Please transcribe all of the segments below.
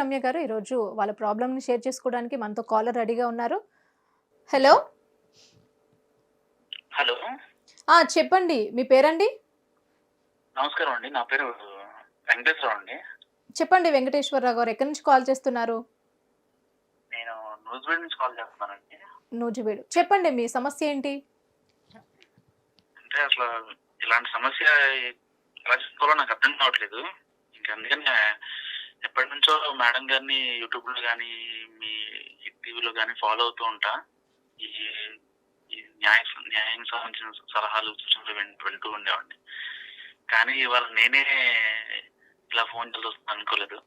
రమ్య గారు ఈరోజు వాళ్ళ ప్రాబ్లమ్ని షేర్ చేసుకోవడానికి మనతో కాలర్ రెడీగా ఉన్నారు. హలో హలో చెప్పండి. మీ పేరండి? నమస్కారం అండి. నా పేరు వెంకటేశ్వరరావు అండి. చెప్పండి వెంకటేశ్వరరావు గారు ఎక్కడి నుంచి కాల్ చేస్తున్నారు? నేను న్యూజిలాండ్ నుంచి కాల్ చేస్తున్నానండి. నూజివీడు. చెప్పండి మీ సమస్య ఏంటి? అంటే అసలు ఇలాంటి సమస్య ఎలా చేసుకోవాలో నాకు అర్థం కావట్లేదు. ఇంకా అందుకని ఎప్పటి నుంచో మేడం గారిని యూట్యూబ్లో కానీ మీ టీవీలో కానీ ఫాలో అవుతూ ఉంటా. ఈ న్యాయ న్యాయం సంబంధించిన సలహాలు సూచనలు వింటూ ఉండేవాడిని. కానీ ఇవాళ నేనే ఇలా ఫోన్ చేసి వస్తాను అనుకోలేదు.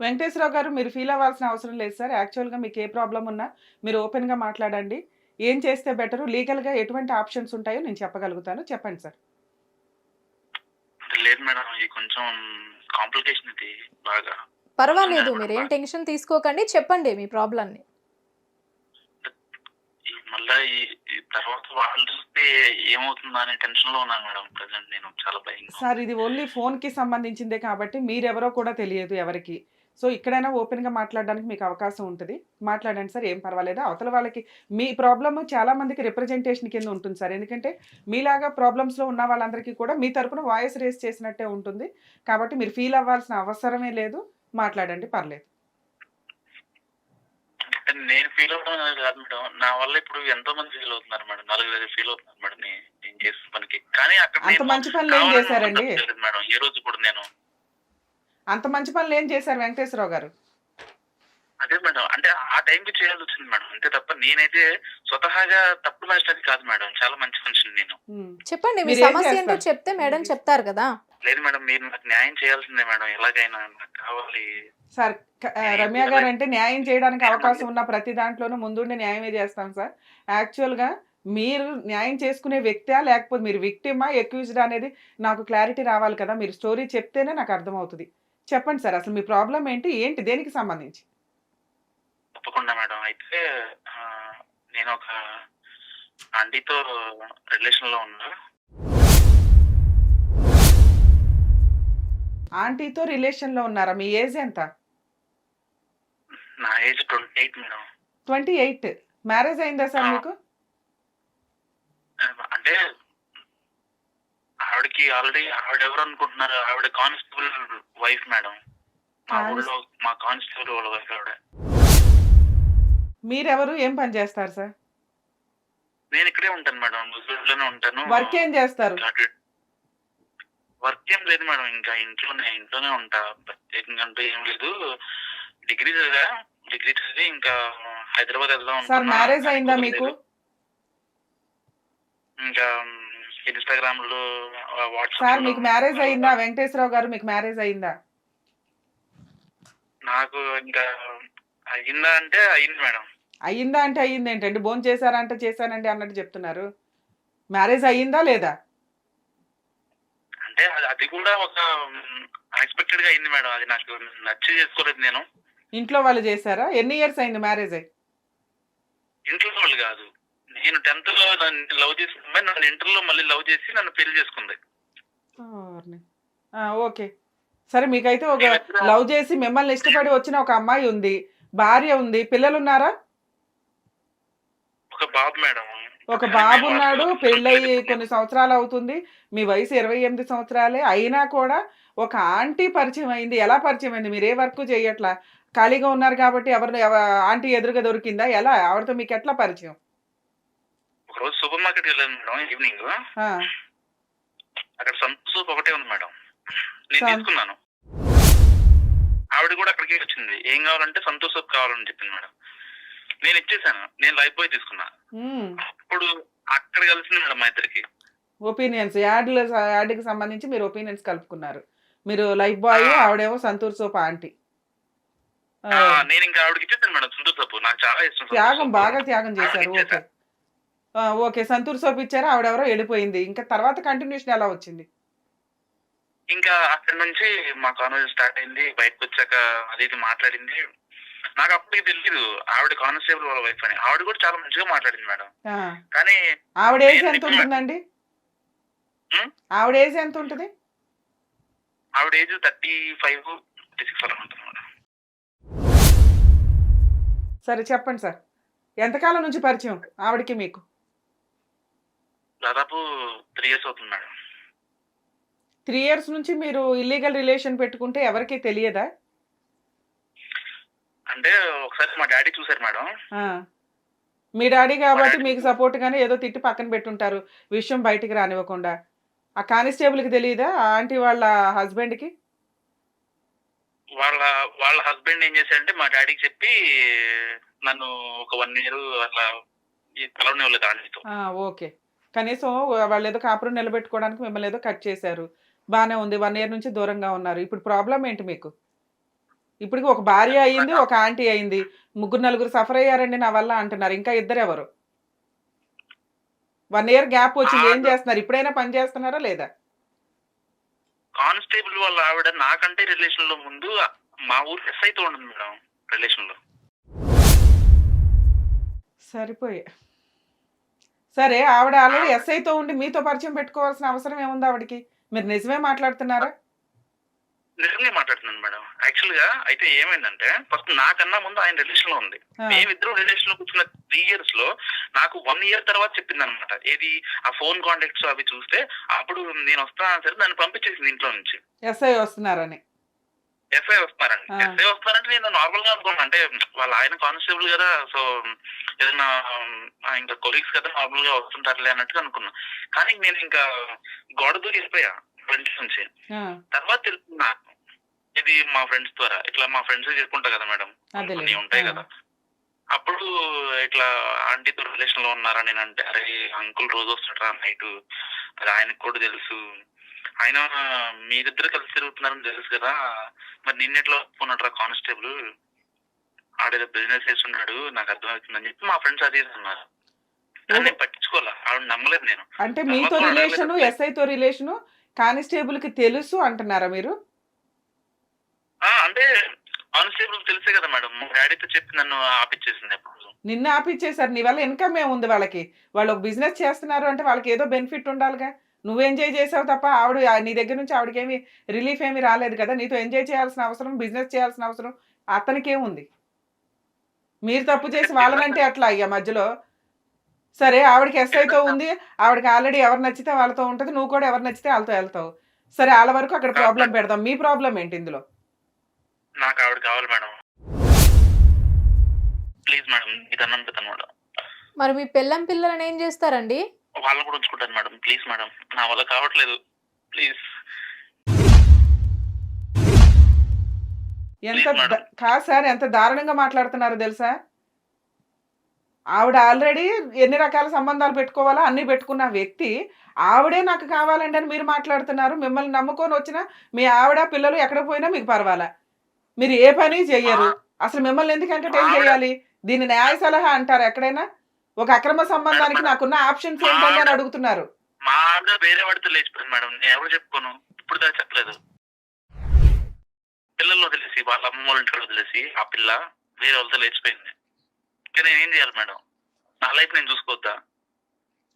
వెంకటేశ్వరరావు గారు మీరు ఫీల్ అవ్వాల్సిన అవసరం లేదు సార్. యాక్చువల్గా మీకు ఏ ప్రాబ్లం ఉన్నా మీరు ఓపెన్గా మాట్లాడండి. ఏం చేస్తే బెటరు? లీగల్గా ఎటువంటి ఆప్షన్స్ ఉంటాయో నేను చెప్పగలుగుతాను. చెప్పండి సార్. లేదు మేడం ఇది కొంచెం కాంప్లికేషన్ ఇది బాగా. పర్వాలేదు మీరు ఏం టెన్షన్ తీసుకోకండి చెప్పండి మీ ప్రాబ్లమ్ని. మళ్ళా ఈ ఈ తర్వాత వాళ్ళు చూస్తే ఏమవుతుందా అనే టెన్షన్లో ఉన్నాను మేడం ప్రజెంట్ నేను చాలా భయంగా సార్ ఇది ఓన్లీ ఫోన్కి సంబంధించిందే కాబట్టి మీరెవరో కూడా తెలియదు ఎవరికి. సో ఇక్కడైనా ఓపెన్గా మాట్లాడడానికి మీకు అవకాశం ఉంటుంది. మాట్లాడండి సార్ ఏం పర్వాలేదు. అవతల వాళ్ళకి మీ ప్రాబ్లమ్ చాలా మందికి రిప్రజెంటేషన్ కింద ఉంటుంది సార్. ఎందుకంటే మీలాగా ప్రాబ్లమ్స్లో ఉన్న వాళ్ళందరికీ కూడా మీ తరపున వాయిస్ రేస్ చేసినట్టే ఉంటుంది. కాబట్టి మీరు ఫీల్ అవ్వాల్సిన అవసరమే లేదు. మాట్లాడండి పర్లేదు. అంటే నేను ఫీల్ అవడం అనేది కాదు మేడం. నా వల్ల ఇప్పుడు ఎంతో మంది ఫీల్ అవుతున్నారు మేడం. నలుగురు ఫీల్ అవుతున్నారు మేడం నేను చేసిన పనికి. కానీ అక్కడ మంచి పనులు ఏం చేశారండి? మేడం. ఏ రోజు కూడా నేను. అంత మంచి పనులు ఏం చేశారు వెంకటేశ్వరరావు గారు? అదే మేడం. అంటే ఆ టైంకి చేయాల్సి వచ్చింది మేడం. అంతే తప్ప నేనైతే స్వతహాగా తప్పు మాస్టర్ కాదు మేడం. చాలా మంచి మనిషిని నేను. చెప్పండి మీ సమస్య ఏంటో? చెప్తే మేడం చెప్తారు కదా. లేదు మేడం మీరు నాకు న్యాయం చేయాల్సిందే మేడం. ఎలాగైనా నాకు కావాలి. సార్ రమ్య గారు అంటే న్యాయం చేయడానికి అవకాశం ఉన్న ప్రతి దాంట్లోనూ ముందుండి న్యాయమే చేస్తాం సార్. యాక్చువల్గా మీరు న్యాయం చేసుకునే వ్యక్తా లేకపోతే మీరు విక్టిమా ఎక్యూజ్డ్ అనేది నాకు క్లారిటీ రావాలి కదా. మీరు స్టోరీ చెప్తేనే నాకు అర్థమవుతుంది. చెప్పండి సార్ అసలు మీ ప్రాబ్లం ఏంటి? ఏంటి? దేనికి సంబంధించి? తప్పకుండా మేడం. అయితే నేను ఒక ఆంటీతో రిలేషన్లో ఉన్నా. ఆంటీతో రిలేషన్లో ఉన్నారా? మీ ఏజ్ ఎంత? నా age twenty eight madam. Twenty eight. Marriage అయిందా సార్ మీకు? అంటే ఆవిడకి ఆల్రెడీ ఆవిడ ఎవరు అనుకుంటున్నారు? ఆవిడ కానిస్టేబుల్ వైఫ్ మేడం. మా ఊళ్ళో మా కానిస్టేబుల్ వాళ్ళ వైఫ్ ఆవిడ. మీరెవరు? ఏం పని చేస్తారు సార్? నేను ఇక్కడే ఉంటాను మేడం. ముస్లిం లోనే ఉంటాను. వర్క్ ఏం చేస్తారు? వర్క్ ఏం లేదు మేడం ఇంకా ఇంట్లోనే ఇంట్లోనే ఉంటా. ప్రత్యేకంగా అంటూ ఏం లేదు. డిగ్రీ చదివా డిగ్రీ చదివి ఇంకా హైదరాబాద్ వెళ్దాం సార్. మ్యారేజ్ అయిందా మీకు. ఇంకా ఇన్స్టాగ్రామ్లో వాట్సాప్ సార్ మీకు మ్యారేజ్ అయిందా? వెంకటేశ్వరరావు గారు మీకు మ్యారేజ్ అయిందా? నాకు ఇంకా అయిందా అంటే అయింది మేడం. అయ్యిందా అంటే అయ్యింది ఏంటండి భోజనం చేశారా అంటే చేశానండి అన్నట్టు చెప్తున్నారు. మ్యారేజ్ అయ్యిందా లేదా? అంటే అది- అది కూడా ఒక అన్ఎక్స్పెక్టెడ్గా అయింది మేడం. అది నాకు నచ్చి చేసుకోలేదు నేను. ఇంట్లో వాళ్ళు చేశారా? ఎన్ని ఇయర్స్ అయింది మ్యారేజ్? అయ్యి ఇంట్లో వాళ్ళు కాదు. నేను టెన్త్లో లవ్ చేసిన అమ్మాయి నన్ను ఇంటర్లో మళ్ళీ లవ్ చేసి నన్ను పెళ్ళి చేసుకుంది. ఓకే. సరే మీకైతే ఒక లవ్ చేసి మిమ్మల్ని ఇష్టపడి వచ్చిన ఒక అమ్మాయి ఉంది భార్య ఉంది. పిల్లలు ఉన్నారా ఒక బాబు మేడం. ఒక బాబు ఉన్నాడు పెళ్ళయి కొన్ని సంవత్సరాలు అవుతుంది. మీ వయసు ఇరవై ఎనిమిది సంవత్సరాలే. అయినా కూడా ఒక ఆంటీ పరిచయం అయింది. ఎలా పరిచయం అయింది? మీరు ఏ వర్క్ చేయట్లా? ఖాళీగా ఉన్నారు కాబట్టి ఎవరు ఎవ- ఆంటీ ఎదురుగా దొరికిందా? ఎలా? ఆవిడతో మీకు ఎట్లా పరిచయం? ఒక రోజు సూపర్ మార్కెట్ వెళ్ళాను మేడం ఈవినింగ్. అక్కడ సంతోష్ సూప్ ఒకటే ఉంది మేడం. నేను తీసుకున్నాను. ఆవిడ కూడా అక్కడికి వచ్చింది. ఏం కావాలంటే సంతోష్ సూప్ కావాలని చెప్పింది మేడం. నేను ఇచ్చేసాను. నేను లైఫ్ బాయ్ తీసుకున్నా. ఉమ్. అప్పుడు అక్కడ కలిసింది మేడం మా ఇద్దరికి. ఒపీనియన్స్ యాడ్ల యాడ్కి సంబంధించి మీరు ఒపీనియన్స్ కలుపుకున్నారు. మీరు లైఫ్ బాయ్ ఆవిడేమో సంతూర్ సోప్ ఆంటీ. నేను ఇంకా ఆవిడకి ఇచ్చేసాను మేడం సంతోష్ సూప్. నాకు చాలా ఇష్టం సంతూర్ త్యాగం. బాగా త్యాగం చేశారు. ఓకే. సంతూర్ సోప్ ఇచ్చారు. ఆవిడెవరో వెళ్ళిపోయింది. ఇంకా తర్వాత కంటిన్యూషన్ ఎలా వచ్చింది? ఇంకా అక్కడ నుంచి మా కాన్వర్జేషన్ స్టార్ట్ అయింది. బయటకు వచ్చాక అది ఇది మాట్లాడింది. నాకు అప్పటికి తెలియదు ఆవిడ కానిస్టేబుల్ వాళ్ళ వైఫ్ అని. ఆవిడ కూడా చాలా మంచిగా మాట్లాడింది మేడం. కానీ ఆవిడ ఏజ్ ఎంత ఉంటుందండి? ఆవిడ ఏజ్ ఎంత ఉంటుంది? ఆవిడ age thirty five thirty six అలా ఉంటుంది మేడం. సరే చెప్పండి సార్. ఎంతకాలం నుంచి పరిచయం ఆవిడకి మీకు? దాదాపు త్రీ ఇయర్స్ అవుతుంది మేడం. త్రీ ఇయర్స్ నుంచి మీరు ఇల్లీగల్ రిలేషన్ పెట్టుకుంటే ఎవరికీ తెలియదా? అంటే ఒకసారి మా డాడీ చూసారు మేడం. మీ డాడీ కాబట్టి మీకు సపోర్ట్ గానే ఏదో తిట్టి పక్కన పెట్టుంటారు. విషయం బయటికి రానివ్వకుండా. ఆ కానిస్టేబుల్కి తెలియదా ఆ ఆంటీ వాళ్ళ హస్బెండ్కి? వాళ్ళ వాళ్ళ హస్బెండ్ ఏం చేశారంటే మా డాడీకి చెప్పి నన్ను ఒక వన్ ఇయర్ అట్లా ఈ కలవనివ్వలేదు ఆంటీతో ఓకే. కనీసం వాళ్ళు ఏదో కాపురం నిలబెట్టుకోవడానికి మిమ్మల్ని ఏదో కట్ చేశారు. బాగానే ఉంది. వన్ ఇయర్ నుంచి దూరంగా ఉన్నారు. ఇప్పుడు ప్రాబ్లం ఏంటి మీకు? ఇప్పటికి ఒక భార్య అయింది ఒక ఆంటీ అయింది. ముగ్గురు నలుగురు సఫర్ అయ్యారండి నా వల్ల అంటున్నారు. ఇంకా ఇద్దరు ఎవరు? వన్ ఇయర్ గ్యాప్ వచ్చింది ఏం చేస్తున్నారు? ఇప్పుడైనా పని చేస్తున్నారా లేదా? కానిస్టేబుల్ వాళ్ళ ఆవిడ నాకంటే రిలేషన్లో ముందు మా ఊరు ఎస్ఐ తో ఉండదు మేడం రిలేషన్లో సరిపోయే. సరే ఆవిడ ఆల్రెడీ ఎస్ఐతో ఉండి మీతో పరిచయం పెట్టుకోవాల్సిన అవసరం ఏముంది ఆవిడకి? మీరు నిజమే మాట్లాడుతున్నారా? నిజంగా మాట్లాడుతున్నాను మేడం. యాక్చువల్గా అయితే ఏమైందంటే ఫస్ట్ నాకన్నా ముందు ఆయన రిలేషన్లో ఉంది. మేమిద్దరం రిలేషన్లో కూర్చున్న త్రీ ఇయర్స్లో నాకు వన్ ఇయర్ తర్వాత చెప్పింది అనమాట ఏది? ఆ ఫోన్ కాంటాక్ట్స్ అవి చూస్తే అప్పుడు నేను వస్తాను సరే దాన్ని పంపించేసింది ఇంట్లో నుంచి. ఎస్ఐ వస్తున్నారని. ఎస్ఐ వస్తున్నారండి. ఎస్ఐ వస్తున్నారంటే నేను నార్మల్గా అనుకున్నాను అంటే వాళ్ళ ఆయన కానిస్టేబుల్ కదా సో ఏదైనా ఇంకా కొలీగ్స్ కదా నార్మల్గా వస్తుంటారులే అన్నట్టుగా అనుకున్నా. కానీ నేను ఇంకా గోడ దూరి వెళ్ళిపోయా. ఫ్రెండ్స్ నుంచి. తర్వాత తెలుసుకున్నా ఇది మా ఫ్రెండ్స్ ద్వారా ఇట్లా మా ఫ్రెండ్స్ చెప్పుకుంటా కదా మేడం. కొన్ని ఉంటాయి. కదా. అప్పుడు ఇట్లా ఆంటీతో రిలేషన్లో ఉన్నారా నేను అంటే అరే అంకుల్ రోజు వస్తాడా నైట్ అది ఆయనకు కూడా తెలుసు. ఆయన మీరిద్దరు కలిసి తిరుగుతున్నారని తెలుసు కదా. మరి నిన్నెట్లా ఒప్పుకున్నట్రా కానిస్టేబుల్ ఆడేదో బిజినెస్ చేస్తున్నాడు నాకు అర్థమవుతుందని చెప్పి మా ఫ్రెండ్స్ అది అన్నారు. నేను పట్టించుకోవాలా ఆవిడ నమ్మలేదు నేను. అంటే మీతో రిలేషను. ఎస్ఐతో రిలేషను కానిస్టేబుల్కి తెలుసు అంటున్నారా మీరు? అంటే కానిస్టేబుల్ తెలిసే కదా మేడం. డాడీతో చెప్పి నన్ను ఆపిచ్చేసింది నిన్న ఆపిచ్చేసారు. నీ వల్ల ఇన్కమ్ ఏముంది వాళ్ళకి? వాళ్ళు ఒక బిజినెస్ చేస్తున్నారు అంటే వాళ్ళకి ఏదో బెనిఫిట్ ఉండాలిగా. నువ్వు ఎంజాయ్ చేసావు తప్ప ఆవిడ నీ దగ్గర నుంచి ఆవిడకేమి రిలీఫ్ ఏమీ రాలేదు కదా. నీతో ఎంజాయ్ చేయాల్సిన అవసరం బిజినెస్ చేయాల్సిన అవసరం అతనికేముంది? మీరు తప్పు చేసి వాళ్ళనంటే అట్లా అయ్యా మధ్యలో. సరే ఆవిడకి ఎస్ఐతో ఉంది. ఆవిడకి ఆల్రెడీ ఎవరు నచ్చితే వాళ్ళతో ఉంటుంది. నువ్వు కూడా ఎవరు నచ్చితే వాళ్ళతో వెళ్తావు. సరే వాళ్ళ వరకు అక్కడ ప్రాబ్లం పెడదాం. మీ ప్రాబ్లం ఏంటి ఇందులో? నాకు ఆవిడ కావాలి మేడం. ప్లీజ్ మేడం ఇది అన్నం పెడతాను మేడం మరి మీ పిల్లం పిల్లలని ఏం చేస్తారండి? వాళ్ళని కూడా ఉంచుకుంటాను మేడం. ప్లీజ్ మేడం నా వల్ల కావట్లేదు. ప్లీజ్. ఎంత. ద- కాదు సార్ ఎంత దారుణంగా మాట్లాడుతున్నారో తెలుసా? ఆవిడ ఆల్రెడీ ఎన్ని రకాల సంబంధాలు పెట్టుకోవాలో అన్ని పెట్టుకున్న వ్యక్తి ఆవిడే నాకు కావాలండి అని మీరు మాట్లాడుతున్నారు మిమ్మల్ని నమ్ముకొని వచ్చిన మీ ఆవిడ పిల్లలు ఎక్కడ పోయినా మీకు పర్వాలా. మీరు ఏ పని చెయ్యరు. అసలు మిమ్మల్ని ఎందుకు ఎంటర్టైన్ చేయాలి? దీన్ని న్యాయ సలహా అంటారు ఎక్కడైనా? ఒక అక్రమ సంబంధానికి నాకున్న ఆప్షన్స్ ఏంటని అని అడుగుతున్నారు. మా ఆవిడ వేరే వాడితో లేచిపోయింది మేడం. నేను ఎవరు చెప్పుకోను? ఇప్పుడు దాకా చెప్పలేదు. పిల్లల్లో వదిలేసి వాళ్ళ అమ్మ వాళ్ళ ఇంట్లో వదిలేసి ఆ పిల్ల వేరే వాళ్ళతో లేచిపోయింది. ఇంకా నేను ఏం చేయాలి మేడం? నా లైఫ్ నేను చూసుకోవద్దా?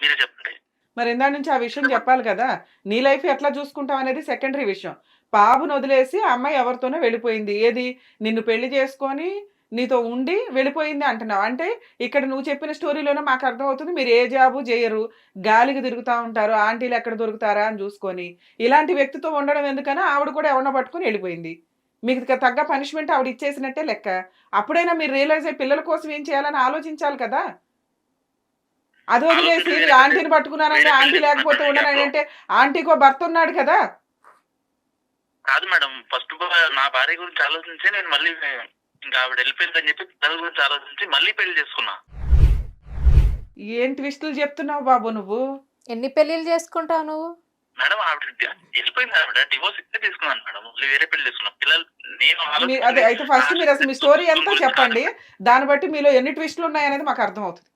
మీరే చెప్పండి. మరి ఇందా నుంచి ఆ విషయం చెప్పాలి కదా? నీ లైఫ్ ఎట్లా చూసుకుంటావు అనేది సెకండరీ విషయం. బాబును వదిలేసి అమ్మాయి ఎవరితోనో వెళ్ళిపోయింది. ఏది? నిన్ను పెళ్ళి చేసుకొని నీతో ఉండి వెళ్ళిపోయింది అంటున్నావు. అంటే ఇక్కడ నువ్వు చెప్పిన స్టోరీలోనే మాకు అర్థమవుతుంది మీరు ఏ జాబు చేయరు. గాలికి తిరుగుతూ ఉంటారు. ఆంటీలు ఎక్కడ దొరుకుతారా అని చూసుకొని. ఇలాంటి వ్యక్తితో ఉండడం ఎందుకని ఆవిడ కూడా ఎవరినో పట్టుకొని వెళ్ళిపోయింది. మీకు తగ్గ పనిష్మెంట్ ఆవిడ ఇచ్చేసినట్టే లెక్క. అప్పుడైనా మీరు రియలైజ్ అయ్యి పిల్లల కోసం ఏం చేయాలని ఆలోచించాలి కదా. అది వదిలేసి ఆంటీని పట్టుకున్నానండి వేరే ఆంటీ పెళ్ళి లేకపోతే ఉండనని అంటే ఆంటీకో భర్త ఉన్నాడు కదా. కాదు మేడం ఫస్ట్ నా భార్య గురించి ఆలోచించి నేను మళ్ళీ ఇంకా ఆవిడ వెళ్ళిపోయిందని చెప్పి పిల్లల గురించి ఆలోచించి మళ్ళీ పెళ్ళి చేసుకున్నా. ఏం ట్విస్టులు చెప్తున్నావు బాబు నువ్వు? ఎన్ని పెళ్ళిళ్ళు చేసుకుంటావు నువ్వు? మేడం ఆవిడ వెళ్ళిపోయింది ఆవిడ. డివోర్స్ తీసుకున్నాను మేడం. వేరే పెళ్ళి పిల్లలు నేను అదే అయితే ఫస్ట్ మీరు అసలు మీ స్టోరీ ఎంతో చెప్పండి. దాన్ని బట్టి మీలో ఎన్ని ట్విస్టులు ఉన్నాయనేది మాకు అర్థమవుతుంది.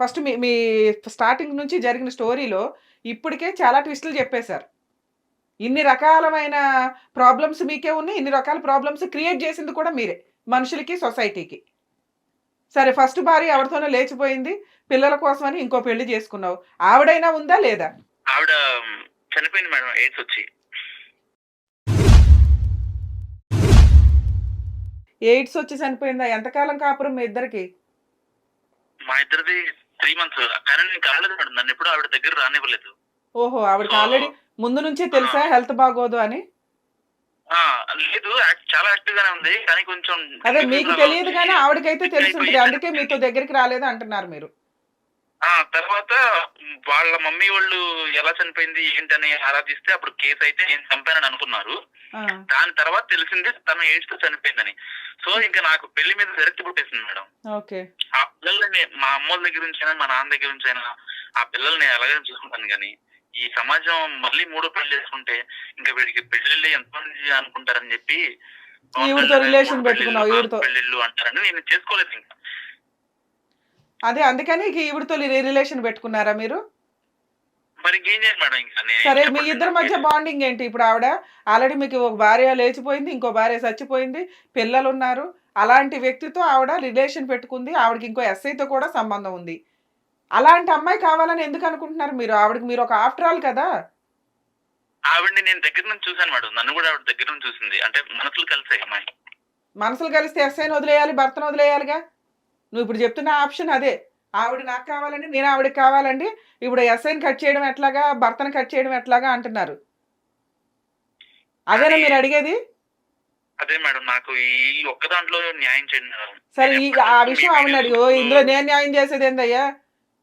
ఫస్ట్ మీ మీ స్టార్టింగ్ నుంచి జరిగిన స్టోరీలో ఇప్పటికే చాలా ట్విస్టులు చెప్పేశారు. ఇన్ని రకాలమైన ప్రాబ్లమ్స్ మీకే ఉన్నాయి. ఇన్ని రకాల ప్రాబ్లమ్స్ క్రియేట్ చేసింది కూడా మీరే. మనుషులకి సొసైటీకి సరే ఫస్ట్ భార్య ఎవరితోనో లేచిపోయింది. పిల్లల కోసమని ఇంకో పెళ్ళి చేసుకున్నావు. ఆవిడైనా ఉందా లేదా? ఆవిడ చనిపోయింది మేడం ఎయిడ్స్ వచ్చి. ఎయిడ్స్ వచ్చి చనిపోయిందా? ఎంతకాలం కాపురం మీ ఇద్దరికి? మా ఇద్దరిది త్రీ మంత్స్ కానీ నేను కాలేదు మేడం నన్ను ఎప్పుడు ఆవిడ దగ్గర రానివ్వలేదు. ఓహో ఆవిడకి ఆల్రెడీ ముందు నుంచే తెలుసా హెల్త్ బాగోదు అని? ఆ, లేదు చాలా యాక్టివ్ గానే ఉంది కానీ కొంచెం అదే మీకు తెలియదు కానీ ఆవిడకైతే తెలిసి ఉంటుంది అందుకే మీతో దగ్గరికి రాలేదు అంటున్నారు మీరు. ఆ తర్వాత వాళ్ళ మమ్మీ వాళ్ళు ఎలా చనిపోయింది ఏంటని ఆరాధిస్తే అప్పుడు కేసు అయితే నేను చంపానని అనుకున్నారు. దాని తర్వాత తెలిసింది తను ఎయిడ్స్తో చనిపోయిందని. సో ఇంకా నాకు పెళ్ళి మీద విరక్తి పుట్టేసింది మేడం. ఆ పిల్లల్ని మా అమ్మోళ్ళ దగ్గర నుంచి అయినా మా నాన్న దగ్గర నుంచి అయినా ఆ పిల్లల్ని ఎలాగైనా చూసుకుంటాను కానీ ఈ సమాజం మళ్ళీ మూడో పెళ్ళి చేసుకుంటే ఇంకా వీడికి పెళ్ళిళ్ళు ఎంతమంది అనుకుంటారని చెప్పి పెళ్ళిళ్ళు అంటారని నేను చేసుకోలేదు ఇంకా. అదే అందుకని ఈవిడతో రిలేషన్ పెట్టుకున్నారా మీరు? సరే మీ. ఇద్దరి మధ్య బాండింగ్ ఏంటి ఇప్పుడు ఆవిడ? ఆల్రెడీ మీకు ఒక భార్య లేచిపోయింది ఇంకో భార్య చచ్చిపోయింది పిల్లలు ఉన్నారు అలాంటి వ్యక్తితో ఆవిడ రిలేషన్ పెట్టుకుంది ఆవిడకి ఇంకో ఎస్ఐతో కూడా సంబంధం ఉంది. అలాంటి అమ్మాయి కావాలని ఎందుకు అనుకుంటున్నారు మీరు? ఆవిడకి మీరు ఒక ఆఫ్టర్ ఆల్ కదా? ఆవిడ్ని నేను దగ్గర నుంచి చూశాను మేడం. నన్ను కూడా ఆవిడ దగ్గర నుంచి చూసింది. అంటే మనసులు కలిసాయి అమ్మాయి. మనసులు కలిస్తే ఎస్ఐని వదిలేయాలి భర్తను వదిలేయాలిగా? నువ్వు ఇప్పుడు చెప్తున్న ఆప్షన్ అదే. ఆవిడ నాకు కావాలండి నేను ఆవిడకి కావాలండి. ఇప్పుడు ఎస్ఐని కట్ చేయడం ఎట్లాగా భర్తను కట్ చేయడం ఎట్లాగా అంటున్నారు. అదేనా మీరు అడిగేది? అదే మేడం నాకు ఈ ఒక్క దాంట్లో న్యాయం చేయండి. సరే ఈ ఆ విషయం మీ ఆవిడ అడిగి ఓ ఇందులో నేను న్యాయం చేసేది ఏందయ్యా?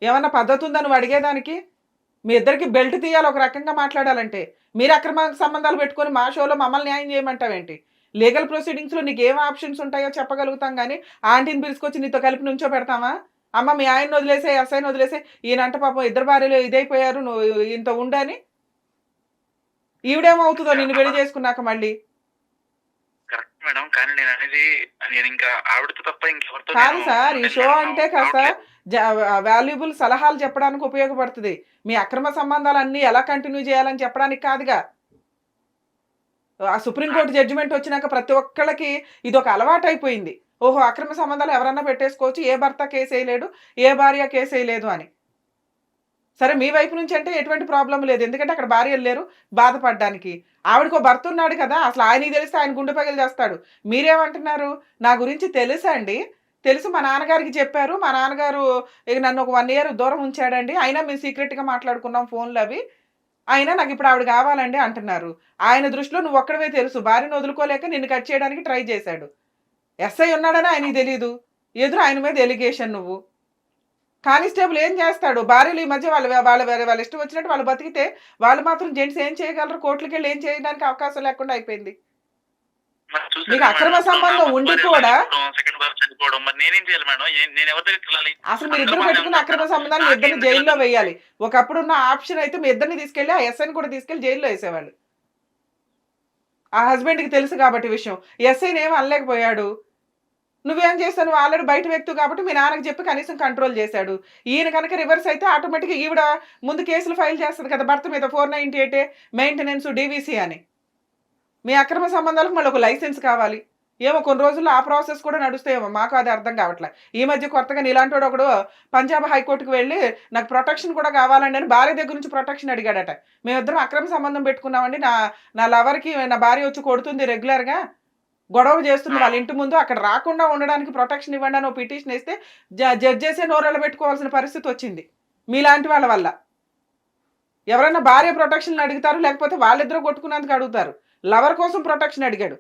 ఏమన్నా పద్ధతి ఉందా నువ్వు అడిగేదానికి? మీ ఇద్దరికి బెల్ట్ తీయాలి ఒక రకంగా మాట్లాడాలంటే. మీరు అక్రమ సంబంధాలు పెట్టుకొని మా షోలో మమ్మల్ని న్యాయం చేయమంటావేంటి? లీగల్ ప్రొసీడింగ్స్లో నీకు ఏం ఆప్షన్స్ ఉంటాయో చెప్పగలుగుతాం కానీ ఆంటీని పిలుచుకొచ్చి నీతో కలిపి నుంచో పెడతామా అమ్మ మీ ఆయన వదిలేసే ఎస్ఐని వదిలేసే ఈయనంట పాపం ఇద్దరు భార్యలు ఇదైపోయారు నువ్వు ఇంత ఉండని ఈవిడేమవుతుందో నిన్ను పెళ్ళి చేసుకున్నాక మళ్ళీ? మేడం కానీ నేను అనేది నేను ఇంకా ఆవిడతో తప్ప ఇంకెవరితో కాదు సార్, ఈ షో అంటే కాస్త. వాల్యుబుల్ సలహాలు చెప్పడానికి ఉపయోగపడుతుంది. మీ అక్రమ సంబంధాలు అన్ని ఎలా కంటిన్యూ చేయాలని చెప్పడానికి కాదుగా. ఆ సుప్రీంకోర్టు జడ్జిమెంట్ వచ్చినాక ప్రతి ఒక్కళ్ళకి ఇది ఒక అలవాటు అయిపోయింది ఓహో అక్రమ సంబంధాలు ఎవరన్నా పెట్టేసుకోవచ్చు ఏ భర్త కేసు వేయలేడు ఏ భార్య కేసు వేయలేదు అని. సరే మీ వైపు నుంచి అంటే ఎటువంటి ప్రాబ్లం లేదు. ఎందుకంటే అక్కడ భార్యలు లేరు బాధపడడానికి. ఆవిడకు భర్త ఉన్నాడు కదా అసలు ఆయనకి తెలిస్తే ఆయన గుండె పగిలి చేస్తాడు. మీరేమంటున్నారు? నా గురించి తెలుసా అండి తెలుసు మా నాన్నగారికి చెప్పారు. మా నాన్నగారు ఇక నన్ను ఒక వన్ ఇయర్ దూరం ఉంచాడండి. అయినా మేము సీక్రెట్గా మాట్లాడుకున్నాం ఫోన్లు అవి. అయినా నాకు ఇప్పుడు ఆవిడ కావాలండి అంటున్నారు. ఆయన దృష్టిలో నువ్వు ఒక్కడవే తెలుసు. భార్యను వదులుకోలేక నిన్ను కట్ చేయడానికి ట్రై చేశాడు. ఎస్ఐ ఉన్నాడని ఆయనకి తెలియదు ఎదురు ఆయన మీద ఎలిగేషన్ నువ్వు. కానిస్టేబుల్ ఏం చేస్తాడు? భార్యలు ఈ మధ్య వాళ్ళు వాళ్ళ వాళ్ళ వాళ్ళ ఇష్టం వచ్చినట్టు వాళ్ళు బతికితే వాళ్ళు మాత్రం జెంట్స్ ఏం చేయగలరు? కోర్టులకి వెళ్ళి ఏం చేయడానికి అవకాశం లేకుండా అయిపోయింది. మీకు అక్రమ? సంబంధం ఉండి కూడా- చనిపోవడం, సెకండ్ భార్య చనిపోవడం మరి నేనేం చేయాలి మేడం? ఏ- నేను ఎవరి దగ్గరికి వెళ్ళాలి? అసలు మీరు ఇద్దరు పెట్టుకున్న అక్రమ సంబంధాలు మీ ఇద్దరిని జైల్లో వేయాలి. ఒకప్పుడు ఉన్న ఆప్షన్ అయితే మీ ఇద్దరిని తీసుకెళ్ళి ఆ ఎస్ఐని కూడా తీసుకెళ్ళి జైల్లో వేసేవాళ్ళు. ఆ హస్బెండ్కి తెలుసు కాబట్టి విషయం. ఎస్ఐని ఏం అనలేకపోయాడు. నువ్వేం చేస్తావు? నువ్వు ఆల్రెడీ బయట వ్యక్తి కాబట్టి మీ నాన్నకి చెప్పి కనీసం కంట్రోల్ చేశాడు. ఈయన కనుక రివర్స్ అయితే ఆటోమేటిక్గా ఈవిడ ముందు కేసులు ఫైల్ చేస్తుంది కదా భర్త మీద four ninety eight maintenance DVC అని. మీ అక్రమ సంబంధాలకు మళ్ళీ ఒక లైసెన్స్ కావాలి. ఏమో కొన్ని రోజుల్లో ఆ ప్రాసెస్ కూడా నడుస్తాయేమో. మాకు అది అర్థం కావట్లే. ఈ మధ్య కొత్తగా నీలాంటి వాడు ఒకడు పంజాబ్ హైకోర్టుకు వెళ్ళి నాకు ప్రొటెక్షన్ కూడా కావాలండి అని భార్య దగ్గర నుంచి ప్రొటెక్షన్ అడిగాడట. మేమిద్దరం అక్రమ సంబంధం పెట్టుకున్నామండి. నా నా లవర్కి నా భార్య వచ్చి కొడుతుంది రెగ్యులర్గా. గొడవ చేస్తుంది వాళ్ళ ఇంటి ముందు. అక్కడ రాకుండా ఉండడానికి ప్రొటెక్షన్ ఇవ్వండి అని పిటిషన్ ఇస్తే జడ్జెసే నోరెళ్ళ పెట్టుకోవాల్సిన పరిస్థితి వచ్చింది. మీలాంటి వాళ్ళ వల్ల. ఎవరైనా భార్య ప్రొటెక్షన్ అడుగుతారు లేకపోతే వాళ్ళిద్దరూ కొట్టుకున్నందుకు అడుగుతారు. లవర్ కోసం ప్రొటెక్షన్ అడిగాడు.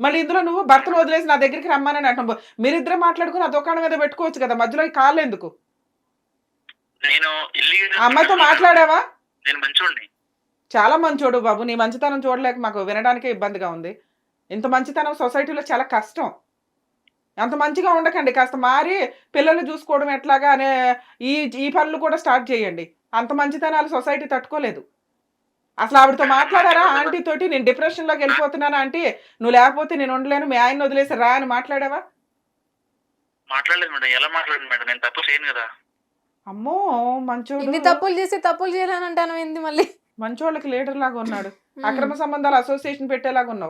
మళ్ళీ ఇందులో నువ్వు భర్తను వదిలేసి నా దగ్గరికి రమ్మని అంటాం మీరిద్దరే మాట్లాడుకుని ఆ దుకాణం మీద పెట్టుకోవచ్చు కదా. మధ్యలో ఎందుకు? నేను అమ్మాయితో మాట్లాడావా? నేను మంచోడిని. చాలా మంచోడు బాబు. నీ మంచితనం చూడలేక మాకు వినడానికే ఇబ్బందిగా ఉంది. ఇంత మంచితనం సొసైటీలో చాలా కష్టం. అంత మంచిగా ఉండకండి. కాస్త మారి పిల్లల్ని చూసుకోవడం ఎట్లాగా అనే ఈ ఈ పనులు కూడా స్టార్ట్ చేయండి. అంత మంచితనాలు సొసైటీ తట్టుకోలేదు. అసలు ఆవిడతో మాట్లాడారా? ఆంటీ తోటి నేను డిప్రెషన్లోకి వెళ్ళిపోతున్నాను ఆంటీ? నువ్వు లేకపోతే నేను ఉండలేను మీ ఆయన వదిలేసి రా అని మాట్లాడావా? మాట్లాడలేదు మేడం ఎలా మాట్లాడదు మేడం? నేను తప్పు చేయను కదా. అమ్మో మంచోడు. ఇన్ని తప్పులు చేసి తప్పులు చేయాలని అంటాను ఏంది మళ్ళీ? మంచోళ్ళకి లీడర్ లాగా ఉన్నాడు. అక్రమ సంబంధాలు అసోసియేషన్ పెట్టేలాగా ఉన్నావు.